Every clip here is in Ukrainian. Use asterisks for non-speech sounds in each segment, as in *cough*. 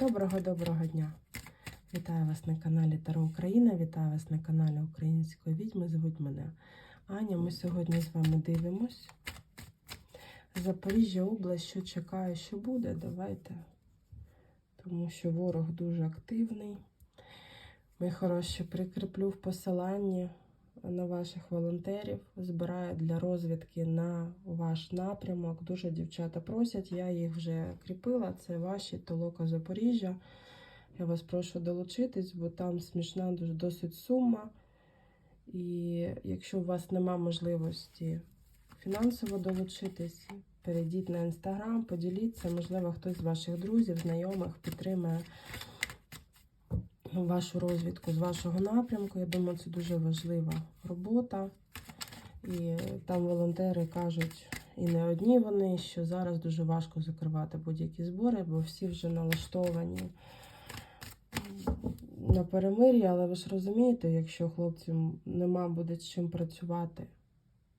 Доброго-доброго дня! Вітаю вас на каналі Таро Україна, вітаю вас на каналі Української відьми. Звуть мене Аня. Ми сьогодні з вами дивимось. Запоріжжя область, що чекає, що буде. Давайте. Тому що ворог дуже активний. Ми хороші прикріплю в посиланні на ваших волонтерів. Збираю для розвідки на ваш напрямок. Дуже дівчата просять, я їх вже кріпила. Це ваші толока Запоріжжя. Я вас прошу долучитись, бо там смішна досить сума. І якщо у вас нема можливості фінансово долучитись, перейдіть на інстаграм, поділіться, можливо, хтось з ваших друзів, знайомих підтримає вашу розвідку з вашого напрямку. Я думаю, це дуже важлива робота. І там волонтери кажуть, і не одні вони, що зараз дуже важко закривати будь-які збори, бо всі вже налаштовані на перемир'я, але ви ж розумієте, якщо хлопцям нема буде з чим працювати,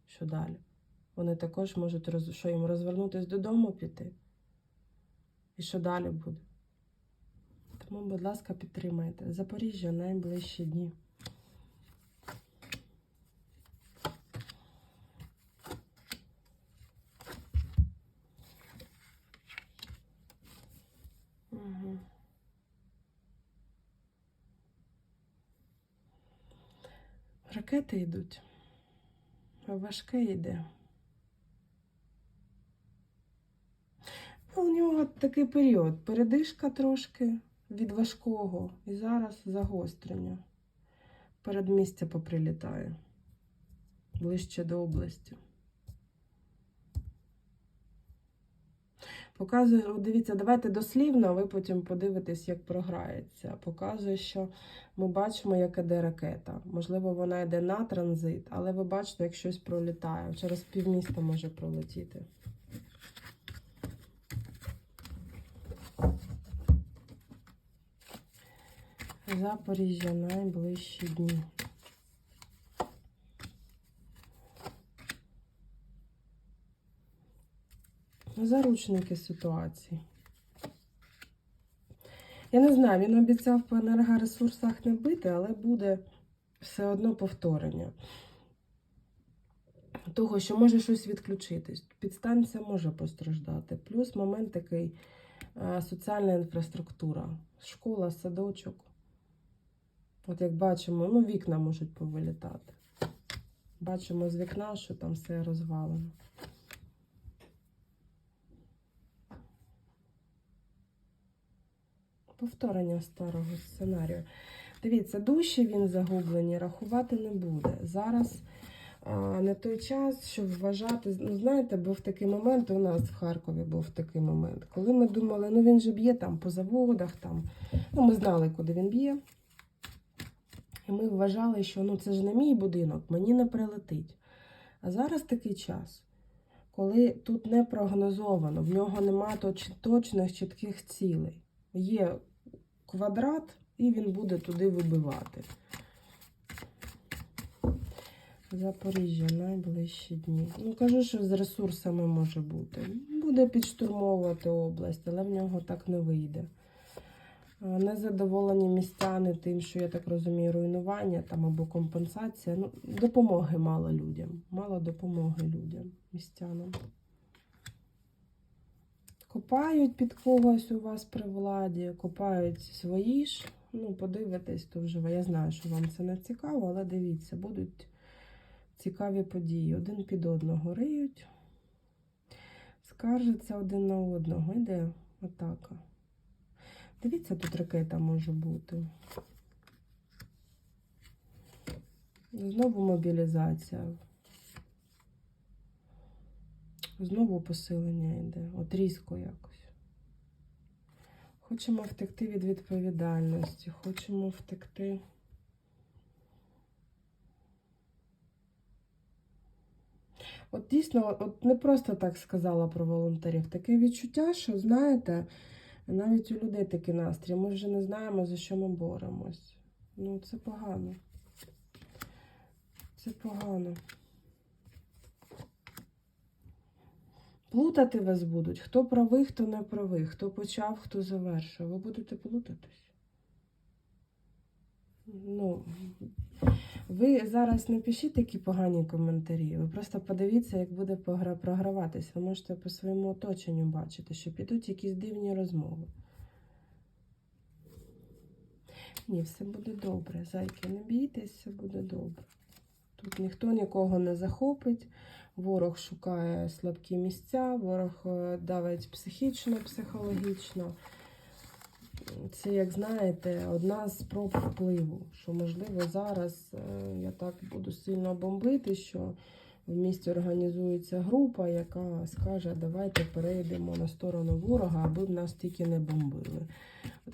що далі? Вони також можуть що їм розвернутися додому піти. І що далі буде? Тому, будь ласка, підтримайте. Запоріжжя найближчі дні. Угу. Ракети йдуть. Важке йде. Ну, У нього такий період. Передишка трошки від важкого. І зараз загострення. Передмістя поприлітає. Ближче до області. Показує, дивіться, давайте дослівно, ви потім подивитесь, як програється. Показує, що ми бачимо, як іде ракета. Можливо, вона йде на транзит, але ви бачите, як щось пролітає. Через півміста може пролетіти. Запоріжжя найближчі дні. Заручники ситуації. Я не знаю, він обіцяв по енергоресурсах не бити, але буде все одно повторення. Того, що може щось відключитись. Підстанція може постраждати. Плюс момент такий е, соціальна інфраструктура, школа, садочок. От як бачимо, ну вікна можуть повилітати. Бачимо з вікна, що там все розвалено. Повторення старого сценарію. Дивіться, душі він загублені, рахувати не буде. Зараз а, не той час, щоб вважати. Ну, знаєте, був такий момент, у нас в Харкові був такий момент, коли ми думали, ну він же б'є там по заводах, там. Ну, ми знали, куди він б'є. І ми вважали, що ну, це ж не мій будинок, мені не прилетить. А зараз такий час, коли тут не прогнозовано, в нього нема точ, точних чітких цілей. Є квадрат, і він буде туди вибивати. Запоріжжя найближчі дні. Ну, кажу, що з ресурсами може бути. Буде підштурмовувати область, але в нього так не вийде. А, Незадоволені містяни тим, що я так розумію, руйнування там або компенсація. Ну, допомоги мало людям. Мало допомоги людям, містянам. Копають під когось у вас при владі, копають свої ж. Ну, подивитесь, то вже я знаю, що вам це не цікаво, але дивіться, будуть цікаві події. Один під одного риють, скаржаться один на одного. Іде атака. Дивіться, тут ракета може бути. Знову мобілізація. Знову посилення йде, от різко якось. Хочемо втекти від відповідальності, хочемо втекти. От дійсно, от не просто так сказала про волонтерів. Таке відчуття, що, знаєте, навіть у людей такий настрій. Ми вже не знаємо, за що ми боремось. Ну, це погано. Це погано. Плутати вас будуть. Хто правий, хто не правий, хто почав, хто завершив. Ви будете плутатись. Ну, ви зараз не пишіть такі погані коментарі. Ви просто подивіться, як буде програватись. Ви можете по своєму оточенню бачити, що підуть якісь дивні розмови. Ні, все буде добре. Зайки, не бійтесь, все буде добре. Тут ніхто нікого не захопить. Ворог шукає слабкі місця, ворог е, давить психічно, психологічно. Це, як знаєте, одна з спроб впливу, що, можливо, зараз е, я так буду сильно бомбити, що в місті організується група, яка скаже, давайте перейдемо на сторону ворога, аби б нас тільки не бомбили.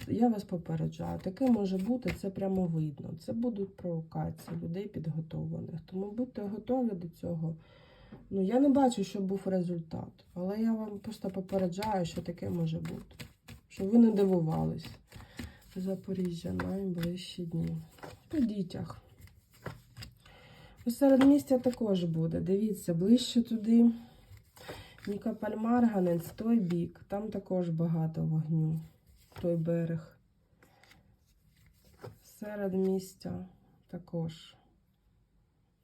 Я вас попереджаю, таке може бути, це прямо видно. Це будуть провокації людей підготовлених. Тому будьте готові до цього. Ну, я не бачу, що був результат, але я вам просто попереджаю, що таке може бути. Щоб ви не дивувались. Запоріжжя найближчі дні. По дітях. У середмістя також буде. Дивіться, ближче туди. Нікопаль-Марганець, той бік. Там також багато вогню. Той берег. Середмістя також.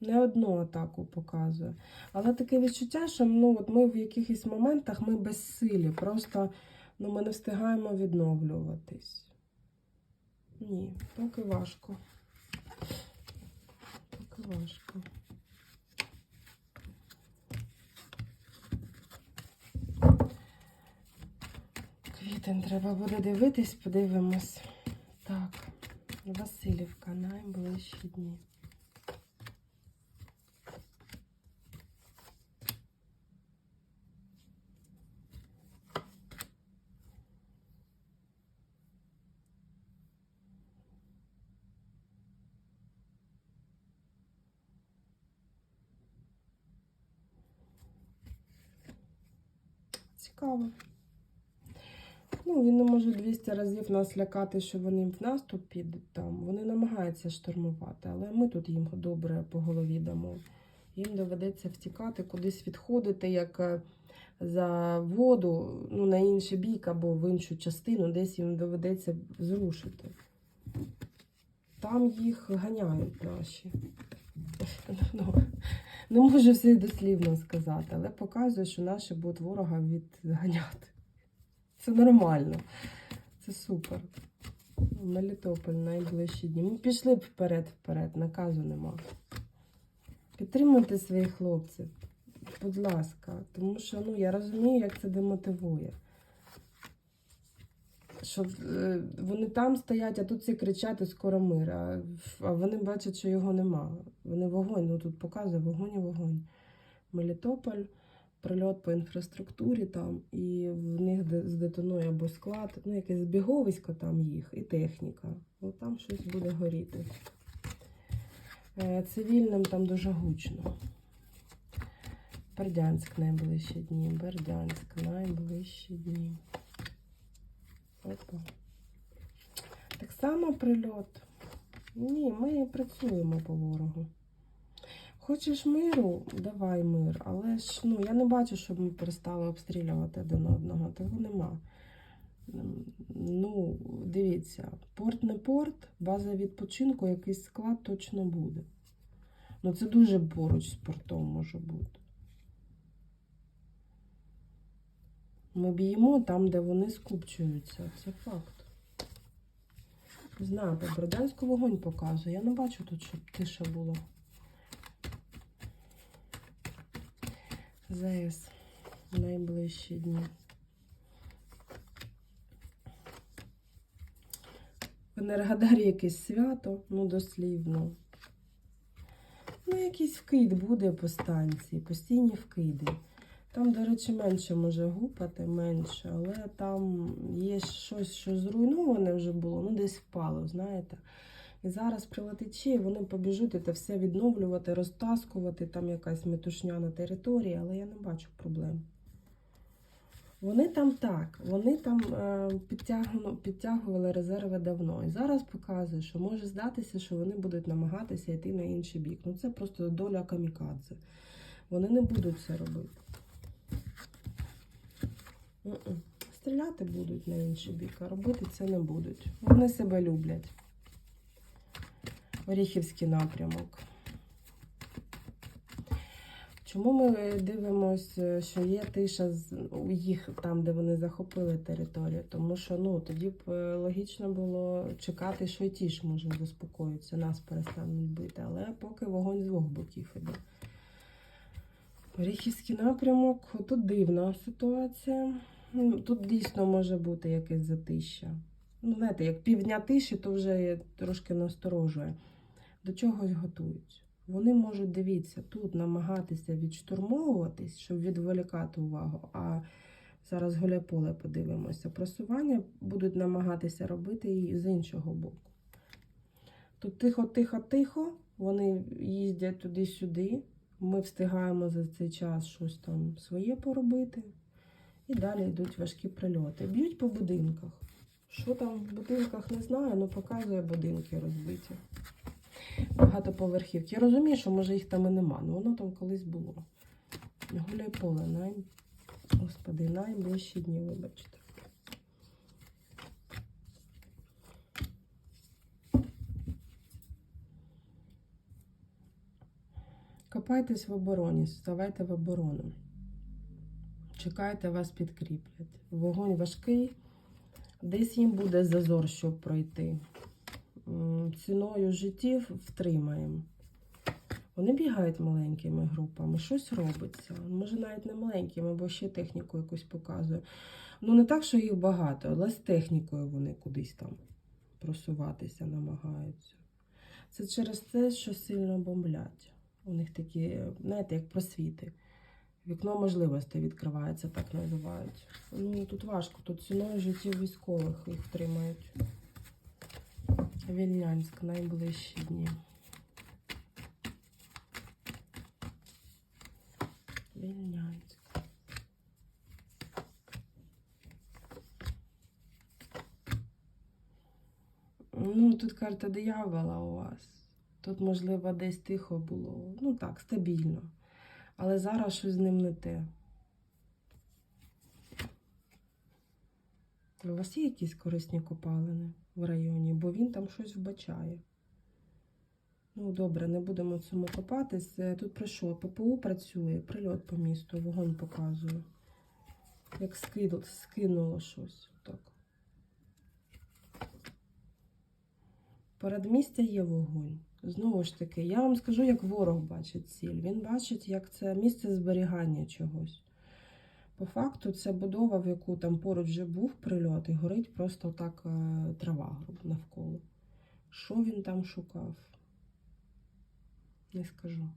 Не одну атаку показує. Але таке відчуття, що ну, от ми в якихось моментах ми безсилі. Просто ну, ми не встигаємо відновлюватись. Ні, поки важко. Поки важко. Квітень треба буде дивитись, подивимось. Так, Васильівка, найближчі дні. Цікаво. Ну, він не може 200 разів нас лякати, що вони в наступ підуть там. Вони намагаються штурмувати, але ми тут їм добре по голові дамо. Їм доведеться втікати, кудись відходити, як е, за воду, ну, на інший бік або в іншу частину, десь їм доведеться зрушити. Там їх ганяють наші. *laughs* Не можу все дослівно сказати, але показує, що наші будуть ворога відганяти. Це нормально. Це супер. Мелітополь найближчі дні. Ми пішли б вперед-вперед, наказу нема. Підтримуйте своїх хлопців, будь ласка, тому що ну, я розумію, як це демотивує. Що е, вони там стоять, а тут всі кричать, скоро мир. А, вони бачать, що його нема. Вони вогонь, ну тут показує вогонь і вогонь. Мелітополь, прильот по інфраструктурі там, і в них де- здетонує або склад, ну якесь збіговисько там їх, і техніка. От там щось буде горіти. Е, Цивільним там дуже гучно. Бердянськ найближчі дні. Бердянськ найближчі дні. Так само прильот. Ні, ми працюємо по ворогу. Хочеш миру, давай мир. Але ж ну, я не бачу, щоб ми перестали обстрілювати один одного. Того нема. Ну, дивіться, порт не порт, база відпочинку, якийсь склад точно буде. Ну, це дуже поруч з портом може бути. Ми б'ємо там, де вони скупчуються. Це факт. Не знаю, по вогонь показує. Я не бачу тут, щоб тиша була. ЗС найближчі дні. В Енергодарі якесь свято, ну дослівно. Ну, якийсь вкид буде по станції, постійні вкиди. Там, до речі, менше може гупати, менше, але там є щось, що зруйноване вже було, ну десь впало, знаєте. І зараз прилетить ще, і вони побіжуть це все відновлювати, розтаскувати, там якась метушня на території, але я не бачу проблем. Вони там так, вони там е, підтягували резерви давно. І зараз показує, що може здатися, що вони будуть намагатися йти на інший бік. Ну це просто доля камікадзе. Вони не будуть це робити. Стріляти будуть на інший бік, а робити це не будуть. Вони себе люблять. Оріхівський напрямок. Чому ми дивимося, що є тиша у їх там, де вони захопили територію? Тому що ну, тоді б е, логічно було чекати, що і ті ж може заспокоїться, нас перестануть бити. Але поки вогонь з двох боків іде. Оріхівський напрямок, тут дивна ситуація. Ну, Тут дійсно може бути якесь затища. Ну, знаєте, як півдня тиші, то вже трошки насторожує. До чогось готують. Вони можуть дивіться, тут намагатися відштурмовуватись, щоб відволікати увагу. А зараз гуляй-поле подивимося. Просування будуть намагатися робити і з іншого боку. Тут тихо, тихо, тихо. Вони їздять туди-сюди. Ми встигаємо за цей час щось там своє поробити. І далі йдуть важкі прильоти. Б'ють по будинках. Що там в будинках, не знаю, але показує будинки розбиті. Багатоповерхівки. Я розумію, що може їх там і нема, але воно там колись було. Гуляй поле, най... Господи, найближчі дні, вибачте. Копайтесь в обороні, ставайте в оборону. Чекайте, вас підкріплять. Вогонь важкий, десь їм буде зазор, щоб пройти. Ціною життів втримаємо. Вони бігають маленькими групами, щось робиться. Може, навіть не маленькими, бо ще техніку якусь показує. Ну, не так, що їх багато, але з технікою вони кудись там просуватися намагаються. Це через те, що сильно бомблять. У них такі, знаєте, як просвіти. Вікно можливостей відкривається, так називають. Ну, тут важко, тут ціною життів військових їх втримають. Вільнянськ найближчі дні. Вільнянськ. Ну, тут карта диявола у вас. Тут, можливо, десь тихо було. Ну так, стабільно. Але зараз щось з ним не те. У вас є якісь корисні копалини в районі, бо він там щось вбачає. Ну, добре, не будемо цьому копатись. Е, Тут про що? ППУ працює, прильот по місту, вогонь показує. Як скинуло, скинуло щось. Так. Передмістя є вогонь. Знову ж таки, я вам скажу, як ворог бачить ціль. Він бачить, як це місце зберігання чогось. По факту, це будова, в яку там поруч вже був прильот, і горить просто так е, трава навколо. Що він там шукав? Не скажу.